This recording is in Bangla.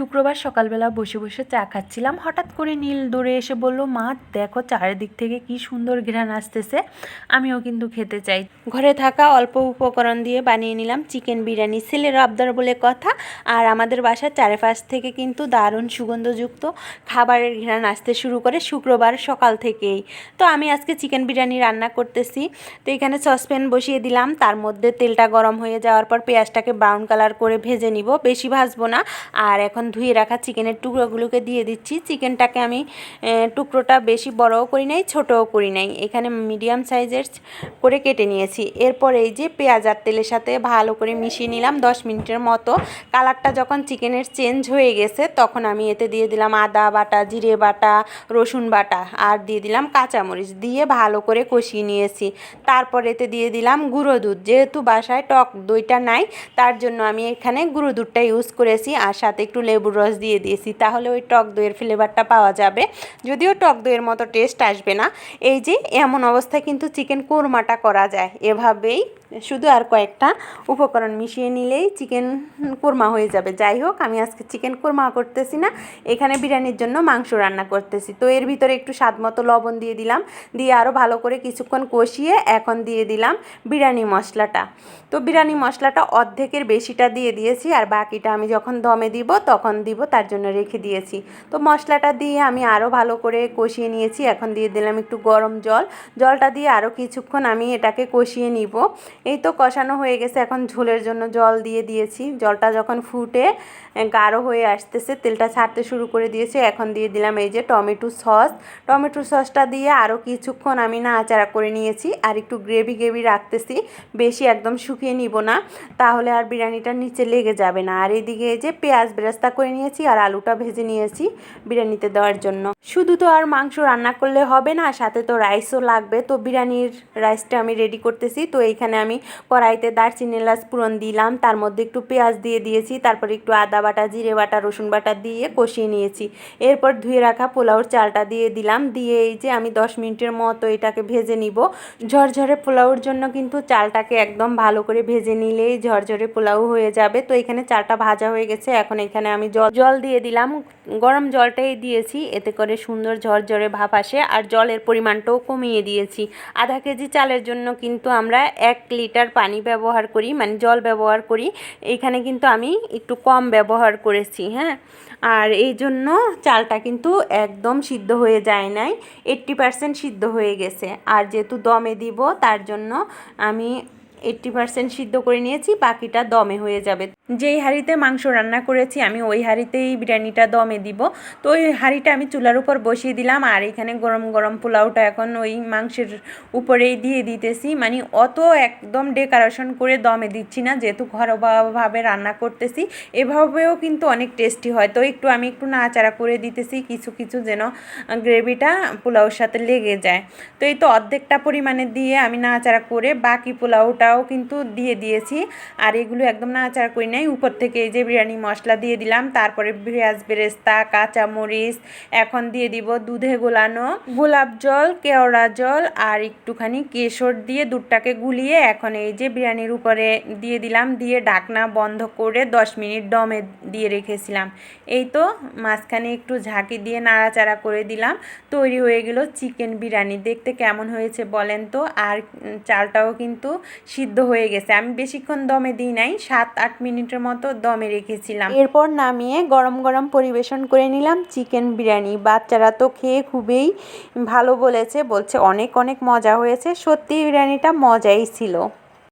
শুক্রবার সকালবেলা বসে বসে চা খাচ্ছিলাম। হঠাৎ করে নীল দৌড়ে এসে বলল, মা, দেখো চারিদিক থেকে কি সুন্দর ঘ্রাণ আসতেছে। আমিও কিন্তু খেতে চাই। ঘরে থাকা অল্প উপকরণ দিয়ে বানিয়ে নিলাম চিকেন বিরিয়ানি। ছেলের আবদার বলে কথা, আর আমাদের বাসার চারিপাশ থেকে কিন্তু দারুণ সুগন্ধযুক্ত খাবারের ঘ্রাণ আসতে শুরু করে শুক্রবার সকাল থেকেই। তো আমি আজকে চিকেন বিরিয়ানি রান্না করতেছি। তো এখানে সসপ্যান বসিয়ে দিলাম। তার মধ্যে তেলটা গরম হয়ে যাওয়ার পর পেঁয়াজটাকে ব্রাউন কালার করে ভেজে নিব। বেশি ভাজবো না। আর এখন ধুয়ে রাখা চিকেনের টুকরোগুলোকে দিয়ে দিচ্ছি। চিকেনটাকে আমি টুকরোটা বেশি বড়ও করি নাই, ছোটও করি নাই। এখানে মিডিয়াম সাইজের করে কেটে নিয়েছি। এরপর এই যে পেঁয়াজ আর তেলের সাথে ভালো করে মিশিয়ে নিলাম দশ মিনিটের মতো। কালারটা যখন চিকেনের চেঞ্জ হয়ে গেছে, তখন আমি এতে দিয়ে দিলাম আদা বাটা, জিরে বাটা, রসুন বাটা আর দিয়ে দিলাম কাঁচামরিচ দিয়ে ভালো করে কষিয়ে নিয়েছি। তারপর এতে দিয়ে দিলাম গুঁড়ো দুধ। যেহেতু বাসায় টক দইটা নাই, তার জন্য আমি এখানে গুঁড়ো দুধটা ইউজ করেছি। আর সাথে একটু লেবুর রস দিয়ে দিয়েছি, তাহলে ওই টক দইয়ের ফ্লেভারটা পাওয়া যাবে। যদিও টক দইয়ের মতো টেস্ট আসবে না। এই যে, এমন অবস্থায় কিন্তু চিকেন কোরমাটা করা যায়। এভাবেই শুধু আর কয়েকটা উপকরণ মিশিয়ে নিলেই চিকেন কোরমা হয়ে যাবে। যাই হোক, আমি আজকে চিকেন কোরমা করতেছি না। এখানে বিরিয়ানির জন্য মাংস রান্না করতেছি। তো এর ভিতরে একটু স্বাদ মতো লবণ দিয়ে দিলাম। দিয়ে আরও ভালো করে কিছুক্ষণ কষিয়ে এখন দিয়ে দিলাম বিরিয়ানি মশলাটা। তো বিরিয়ানি মশলাটা অর্ধেকের বেশিটা দিয়ে দিয়েছি। আর বাকিটা আমি যখন দমে দিব, তখন দিব, তার জন্য রেখে দিয়েছি। তো মশলাটা দিয়ে আমি আরও ভালো করে কষিয়ে নিয়েছি। এখন দিয়ে দিলাম একটু গরম জল। জলটা দিয়ে আরও কিছুক্ষণ আমি এটাকে কষিয়ে নিব। এই তো কষানো হয়ে গেছে। এখন ঝোলের জন্য জল দিয়ে দিয়েছি। জলটা যখন ফুটে গাঢ় হয়ে আসতেছে, তেলটা ছাড়তে শুরু করে দিয়েছে। এখন দিয়ে দিলাম এই যে টমেটো সস। টমেটো সসটা দিয়ে আরও কিছুক্ষণ আমি নাড়াচাড়া করে নিয়েছি। আর একটু গ্রেভি গ্রেভি রাখতেছি। বেশি একদম শুকিয়ে নিব না। তাহলে আর বিরিয়ানিটা নিচে লেগে যাবে না। আর এদিকে এই যে পেঁয়াজ বেরেস্তা করে নিয়েছি আর আলুটা ভেজে নিয়েছি বিরিয়ানিতে দেওয়ার জন্য। শুধু তো আর মাংস রান্না করলে হবে না, সাথে তো রাইসও লাগবে। তো বিরিয়ানির রাইসটা আমি রেডি করতেছি। তো এইখানে আমি কড়াইতে দারচিনি, এলাচ পুরন দিলাম। তার মধ্যে একটু পেঁয়াজ দিয়ে দিয়েছি। তারপরে একটু আদা বাটা, জিরে বাটা, রসুন বাটা দিয়ে কষিয়ে নিয়েছি। এরপর ধুয়ে রাখা পোলাওর চালটা দিয়ে দিলাম। দিয়ে এই যে আমি দশ মিনিটের মতো এটাকে ভেজে নিব। ঝরঝরে পোলাওর জন্য কিন্তু চালটাকে একদম ভালো করে ভেজে নিলেই ঝরঝরে পোলাও হয়ে যাবে। তো এখানে চালটা ভাজা হয়ে গেছে। এখন এখানে আমি জল জল দিয়ে দিলাম। গরম জলটাই দিয়েছি। এতে করে সুন্দর ঝরঝরে ভাব আসে আর জলের পরিমাণটাও কমিয়ে দিয়েছি। আধা কেজি চালের জন্য কিন্তু আমরা এক লিটার পানি ব্যবহার করি মানে জল ব্যবহার করি। এইখানে কিন্তু আমি একটু কম ব্যবহার করেছি হ্যাঁ। আর এই জন্য চালটা কিন্তু একদম সিদ্ধ হয়ে যায় নাই। এইট্টি পারসেন্ট সিদ্ধ হয়ে গেছে। আর যেহেতু দমে দিব, তার জন্য আমি এইট্টি পারসেন্ট সিদ্ধ করে নিয়েছি, বাকিটা দমে হয়ে যাবে। যেই হাঁড়িতে মাংস রান্না করেছি, আমি ওই হাঁড়িতেই বিরিয়ানিটা দমে দিব। তো ওই হাঁড়িটা আমি চুলার উপর বসিয়ে দিলাম, আর এখানে গরম গরম পোলাওটা এখন ওই মাংসের উপরেই দিয়ে দিতেছি। মানে অত একদম ডেকোরেশন করে দমে দিচ্ছি না, যেহেতু ঘরোয়াভাবে রান্না করতেছি, এভাবেও কিন্তু অনেক টেস্টি হয়। তো একটু আমি একটু নাড়াচাড়া করে দিতেছি, কিছু কিছু যেন গ্রেভিটা পোলাওর সাথে লেগে যায়। তো এই তো অর্ধেকটা পরিমাণে দিয়ে আমি নাড়াচাড়া করে বাকি পোলাওটাও কিন্তু দিয়ে দিয়েছি। আর এগুলো একদম নাড়াচাড়া করি নাই। উপর থেকে এই যে বিরিয়ানি মশলা দিয়ে দিলাম। তারপরে পেঁয়াজ, বেরেস্তা, কাঁচামরিচ, এখন দিয়ে দিব দুধে গোলানো গোলাপ জল, কেওড়া জল আর একটুখানি কেশর দিয়ে দুধটাকে গুলিয়ে এখন এই যে বিরিয়ানির উপরে দিয়ে দিলাম। দিয়ে ঢাকনা বন্ধ করে দশ মিনিট দমে দিয়ে রেখেছিলাম। এই তো মাঝখানে একটু ঝাঁকি দিয়ে নাড়াচাড়া করে দিলাম। তৈরি হয়ে গেল চিকেন বিরিয়ানি। দেখতে কেমন হয়েছে বলেন তো? আর চালটাও কিন্তু সিদ্ধ হয়ে গেছে। আমি বেশিক্ষণ দমে দিই নাই সাত আট মিনিটের মতো দমে রেখেছিলাম। এরপর নামিয়ে গরম গরম পরিবেশন করে নিলাম। চিকেন বিরিয়ানি, বাচ্চারা তো খেয়ে খুবই ভালো বলেছে, বলছে অনেক অনেক মজা হয়েছে। সত্যি বিরিয়ানিটা মজাই ছিল।